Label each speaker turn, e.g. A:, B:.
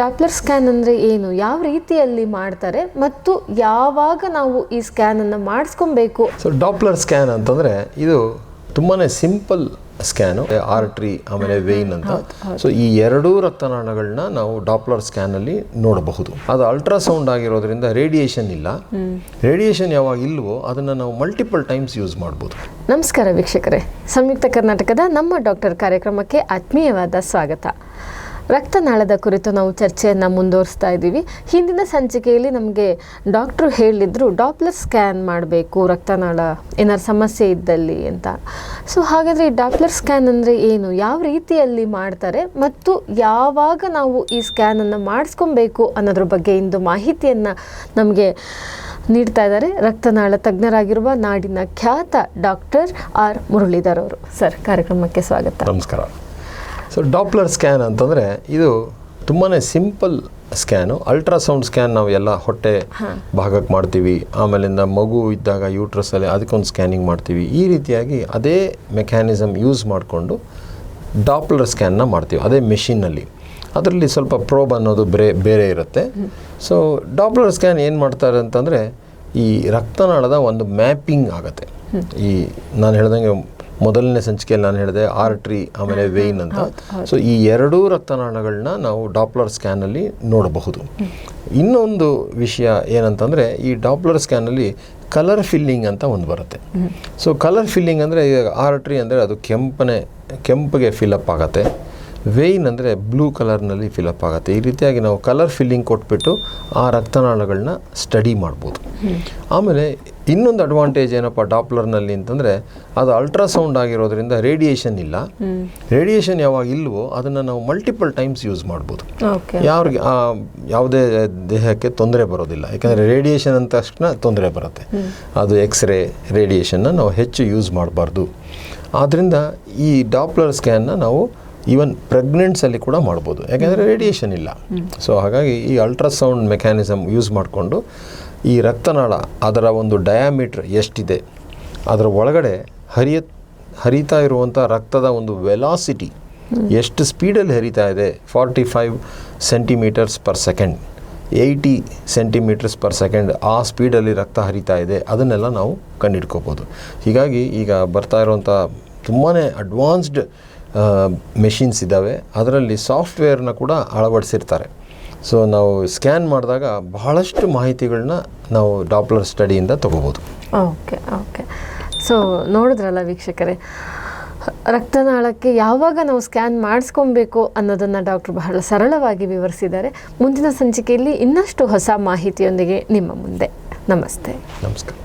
A: Doppler scan ಅಂದರೆ ಏನು? ಯಾವ ರೀತಿಯಲ್ಲಿ ಮಾಡ್ತಾರೆ? ಮತ್ತು ಯಾವಾಗ ನಾವು ಈ ಸ್ಕ್ಯಾನನ್ನು ಮಾಡಿಸ್ಕೊಬೇಕು?
B: ಸೊ ಡಾಪ್ಲರ್ ಸ್ಕ್ಯಾನ್ ಅಂತಂದರೆ ಇದು ತುಂಬಾ ಸಿಂಪಲ್ ಸ್ಕ್ಯಾನು ಆರ್ಟ್ರಿ ಆಮೇಲೆ ವೇನ್ ಅಂತ. ಸೊ ಈ ಎರಡೂ ರಕ್ತನಾಳಗಳನ್ನ ನಾವು ಡಾಪ್ಲರ್ ಸ್ಕ್ಯಾನಲ್ಲಿ ನೋಡಬಹುದು. ಅದು ಅಲ್ಟ್ರಾಸೌಂಡ್ ಆಗಿರೋದ್ರಿಂದ ರೇಡಿಯೇಷನ್ ಇಲ್ಲ. ರೇಡಿಯೇಷನ್ ಯಾವಾಗ ಇಲ್ವೋ ಅದನ್ನು ನಾವು ಮಲ್ಟಿಪಲ್ ಟೈಮ್ಸ್ ಯೂಸ್ ಮಾಡ್ಬೋದು.
A: ನಮಸ್ಕಾರ ವೀಕ್ಷಕರೇ. ಸಂಯುಕ್ತ ಕರ್ನಾಟಕದ ನಮ್ಮ ಡಾಕ್ಟರ್ ಕಾರ್ಯಕ್ರಮಕ್ಕೆ ಆತ್ಮೀಯವಾದ ಸ್ವಾಗತ. ರಕ್ತನಾಳದ ಕುರಿತು ನಾವು ಚರ್ಚೆಯನ್ನು ಮುಂದುವರಿಸ್ತಾ ಇದ್ದೀವಿ. ಹಿಂದಿನ ಸಂಚಿಕೆಯಲ್ಲಿ ನಮಗೆ ಡಾಕ್ಟ್ರು ಹೇಳಿದ್ರು ಡಾಪ್ಲರ್ ಸ್ಕ್ಯಾನ್ ಮಾಡಬೇಕು, ರಕ್ತನಾಳ ಏನಾರು ಸಮಸ್ಯೆ ಇದ್ದಲ್ಲಿ ಅಂತ. ಸೊ, ಹಾಗಾದರೆ ಈ ಡಾಪ್ಲರ್ ಸ್ಕ್ಯಾನ್ ಅಂದರೆ ಏನು? ಯಾವ ರೀತಿಯಲ್ಲಿ ಮಾಡ್ತಾರೆ? ಮತ್ತು ಯಾವಾಗ ನಾವು ಈ ಸ್ಕ್ಯಾನನ್ನು ಮಾಡಿಸ್ಕೊಬೇಕು ಅನ್ನೋದ್ರ ಬಗ್ಗೆ ಇಂದು ಮಾಹಿತಿಯನ್ನು ನಮಗೆ ನೀಡ್ತಾ ಇದ್ದಾರೆ ರಕ್ತನಾಳ ತಜ್ಞರಾಗಿರುವ ನಾಡಿನ ಖ್ಯಾತ ಡಾಕ್ಟರ್ ಆರ್ ಮುರಳೀಧರ್ ಅವರು. ಸರ್, ಕಾರ್ಯಕ್ರಮಕ್ಕೆ ಸ್ವಾಗತ.
B: ನಮಸ್ಕಾರ. ಸೊ ಡಾಪ್ಲರ್ ಸ್ಕ್ಯಾನ್ ಅಂತಂದರೆ ಇದು ತುಂಬಾ ಸಿಂಪಲ್ ಸ್ಕ್ಯಾನು ಅಲ್ಟ್ರಾಸೌಂಡ್ ಸ್ಕ್ಯಾನ್ ನಾವು ಎಲ್ಲ ಹೊಟ್ಟೆ ಭಾಗಕ್ಕೆ ಮಾಡ್ತೀವಿ. ಆಮೇಲಿಂದ ಮಗು ಇದ್ದಾಗ ಯೂಟ್ರಸಲ್ಲಿ ಅದಕ್ಕೊಂದು ಸ್ಕ್ಯಾನಿಂಗ್ ಮಾಡ್ತೀವಿ. ಈ ರೀತಿಯಾಗಿ ಅದೇ ಮೆಕ್ಯಾನಿಸಮ್ ಯೂಸ್ ಮಾಡಿಕೊಂಡು ಡಾಪ್ಲರ್ ಸ್ಕ್ಯಾನ್ನ ಮಾಡ್ತೀವಿ ಅದೇ ಮೆಷಿನ್ನಲ್ಲಿ ಅದರಲ್ಲಿ ಸ್ವಲ್ಪ ಪ್ರೋಬ್ ಅನ್ನೋದು ಬೇರೆ ಬೇರೆ ಇರುತ್ತೆ. ಸೊ ಡಾಪ್ಲರ್ ಸ್ಕ್ಯಾನ್ ಏನು ಮಾಡ್ತಾರೆ ಅಂತಂದರೆ ಈ ರಕ್ತನಾಳದ ಒಂದು ಮ್ಯಾಪಿಂಗ್ ಆಗುತ್ತೆ. ಈ ನಾನು ಹೇಳ್ದಂಗೆ ಮೊದಲನೇ ಸಂಚಿಕೆಯಲ್ಲಿ ನಾನು ಹೇಳಿದೆ ಆರ್ಟ್ರಿ ಆಮೇಲೆ ವೆಯ್ನ್ ಅಂತ. ಸೊ ಈ ಎರಡೂ ರಕ್ತನಾಳಗಳನ್ನ ನಾವು ಡಾಪ್ಲರ್ ಸ್ಕ್ಯಾನಲ್ಲಿ ನೋಡಬಹುದು. ಇನ್ನೊಂದು ವಿಷಯ ಏನಂತಂದರೆ ಈ ಡಾಪ್ಲರ್ ಸ್ಕ್ಯಾನಲ್ಲಿ ಕಲರ್ ಫಿಲ್ಲಿಂಗ್ ಅಂತ ಒಂದು ಬರುತ್ತೆ. ಸೊ ಕಲರ್ ಫಿಲ್ಲಿಂಗ್ ಅಂದರೆ ಈಗ ಆರ್ಟ್ರಿ ಅಂದರೆ ಅದು ಕೆಂಪನೆ ಕೆಂಪಗೆ ಫಿಲಪ್ ಆಗುತ್ತೆ. ವೇಯ್ನ್ ಅಂದರೆ ಬ್ಲೂ ಕಲರ್ನಲ್ಲಿ ಫಿಲಪ್ ಆಗುತ್ತೆ. ಈ ರೀತಿಯಾಗಿ ನಾವು ಕಲರ್ ಫಿಲ್ಲಿಂಗ್ ಕೊಟ್ಬಿಟ್ಟು ಆ ರಕ್ತನಾಳಗಳನ್ನ ಸ್ಟಡಿ ಮಾಡ್ಬೋದು. ಆಮೇಲೆ ಇನ್ನೊಂದು ಅಡ್ವಾಂಟೇಜ್ ಏನಪ್ಪ ಡಾಪ್ಲರ್ನಲ್ಲಿ ಅಂತಂದರೆ ಅದು ಅಲ್ಟ್ರಾಸೌಂಡ್ ಆಗಿರೋದ್ರಿಂದ ರೇಡಿಯೇಷನ್ ಇಲ್ಲ. ರೇಡಿಯೇಷನ್ ಯಾವಾಗ ಇಲ್ವೋ ಅದನ್ನು ನಾವು ಮಲ್ಟಿಪಲ್ ಟೈಮ್ಸ್ ಯೂಸ್ ಮಾಡ್ಬೋದು.
A: ಯಾರಿಗೆ
B: ಯಾವ್ರಿಗೆ ಯಾವುದೇ ದೇಹಕ್ಕೆ ತೊಂದರೆ ಬರೋದಿಲ್ಲ. ಯಾಕಂದರೆ ರೇಡಿಯೇಷನ್ ಅಂದ ತಕ್ಷಣ ತೊಂದರೆ ಬರುತ್ತೆ. ಅದು ಎಕ್ಸ್ರೇ ರೇಡಿಯೇಷನ್ನ ನಾವು ಹೆಚ್ಚು ಯೂಸ್ ಮಾಡಬಾರ್ದು. ಆದ್ದರಿಂದ ಈ ಡಾಪ್ಲರ್ ಸ್ಕ್ಯಾನ್ನ ನಾವು ಈವನ್ ಪ್ರೆಗ್ನೆಂಟ್ಸಲ್ಲಿ ಕೂಡ ಮಾಡ್ಬೋದು. ಯಾಕೆಂದರೆ ರೇಡಿಯೇಷನ್ ಇಲ್ಲ. ಸೊ ಹಾಗಾಗಿ ಈ ಅಲ್ಟ್ರಾಸೌಂಡ್ ಮೆಕ್ಯಾನಿಸಮ್ ಯೂಸ್ ಮಾಡಿಕೊಂಡು ಈ ರಕ್ತನಾಳ ಅದರ ಒಂದು ಡಯಾಮೀಟ್ರ್ ಎಷ್ಟಿದೆ ಅದರ ಒಳಗಡೆ ಹರಿಯ ಹರಿತಾ ಇರುವಂಥ ರಕ್ತದ ಒಂದು ವೆಲಾಸಿಟಿ ಎಷ್ಟು ಸ್ಪೀಡಲ್ಲಿ ಹರಿತಾ ಇದೆ? Forty five centimetres per second eighty centimetres per second ಆ ಸ್ಪೀಡಲ್ಲಿ ರಕ್ತ ಹರಿತಾ ಇದೆ. ಅದನ್ನೆಲ್ಲ ನಾವು ಕಂಡಿಡ್ಕೋಬೋದು ಹೀಗಾಗಿ ಈಗ ಬರ್ತಾ ಇರುವಂಥ ತುಂಬಾ ಅಡ್ವಾನ್ಸ್ಡ್ ಮೆಷಿನ್ಸ್ ಇದ್ದಾವೆ. ಅದರಲ್ಲಿ ಸಾಫ್ಟ್ವೇರ್ನ ಕೂಡ ಅಳವಡಿಸಿರ್ತಾರೆ. ಸೊ ನಾವು ಸ್ಕ್ಯಾನ್ ಮಾಡಿದಾಗ ಬಹಳಷ್ಟು ಮಾಹಿತಿಗಳನ್ನ ನಾವು ಡಾಪ್ಲರ್ ಸ್ಟಡಿಯಿಂದ ತಗೋಬೋದು.
A: ಓಕೆ ಓಕೆ ಸೊ ನೋಡಿದ್ರಲ್ಲ ವೀಕ್ಷಕರೇ ರಕ್ತನಾಳಕ್ಕೆ ಯಾವಾಗ ನಾವು ಸ್ಕ್ಯಾನ್ ಮಾಡಿಸ್ಕೊಬೇಕು ಅನ್ನೋದನ್ನು ಡಾಕ್ಟರ್ ಬಹಳ ಸರಳವಾಗಿ ವಿವರಿಸಿದ್ದಾರೆ. ಮುಂದಿನ ಸಂಚಿಕೆಯಲ್ಲಿ ಇನ್ನಷ್ಟು ಹೊಸ ಮಾಹಿತಿಯೊಂದಿಗೆ ನಿಮ್ಮ ಮುಂದೆ. ನಮಸ್ತೆ.
B: ನಮಸ್ಕಾರ.